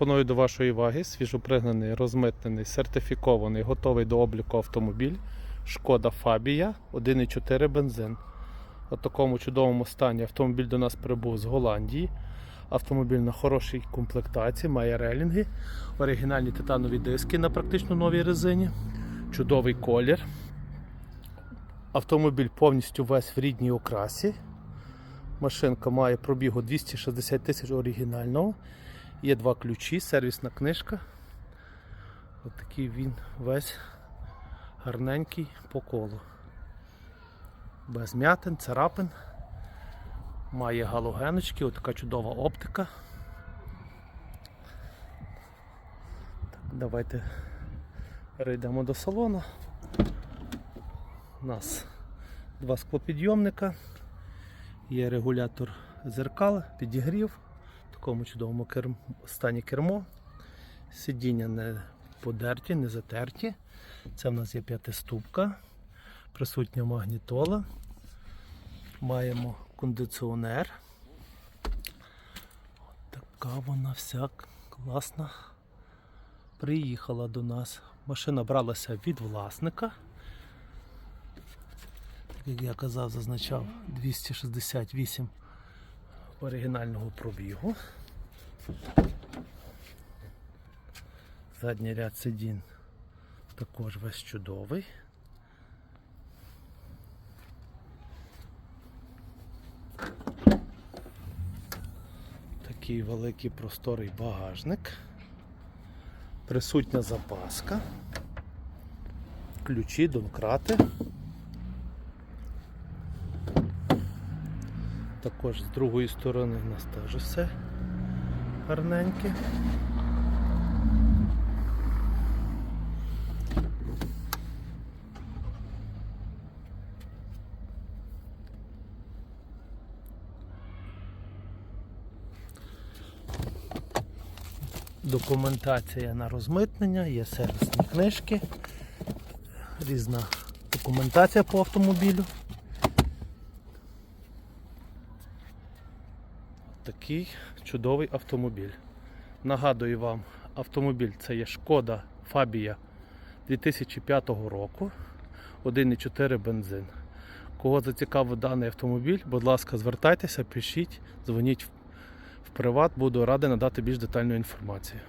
Пропоную до вашої уваги свіжопригнаний, розмитнений, сертифікований, готовий до обліку автомобіль. Шкода Фабія 1,4 бензин. У такому чудовому стані автомобіль до нас прибув з Голландії. Автомобіль на хорошій комплектації, має релінги, оригінальні титанові диски на практично новій резині, чудовий колір. Автомобіль повністю весь в рідній окрасі. Машинка має пробігу 260 тисяч оригінального. Є два ключі, сервісна книжка. Ось такий він весь гарненький по колу. Без м'ятин, царапин. Має галогеночки, ось така чудова оптика. Так, давайте перейдемо до салону. У нас два склопідйомника. Є регулятор зеркал, підігрів, в такому чудовому керм... стані кермо. Сидіння не подерті, не затерті. Це в нас є п'ятиступка, присутня магнітола. Маємо кондиціонер. От така вона вся класна. Приїхала до нас. Машина бралася від власника як я казав, зазначав 268 оригінального пробігу. Задній ряд сидінь також весь чудовий. Такий великий просторий багажник. Присутня запаска, ключі, домкрати. Також з другої сторони у нас теж все гарненьке. Документація на розмитнення, є сервісні книжки, різна документація по автомобілю. Такий чудовий автомобіль. Нагадую вам, автомобіль це є Шкода Фабія 2005 року, 1,4 бензин. Кого зацікавив даний автомобіль, будь ласка, звертайтеся, пишіть, дзвоніть в приват, буду радий надати більш детальну інформацію.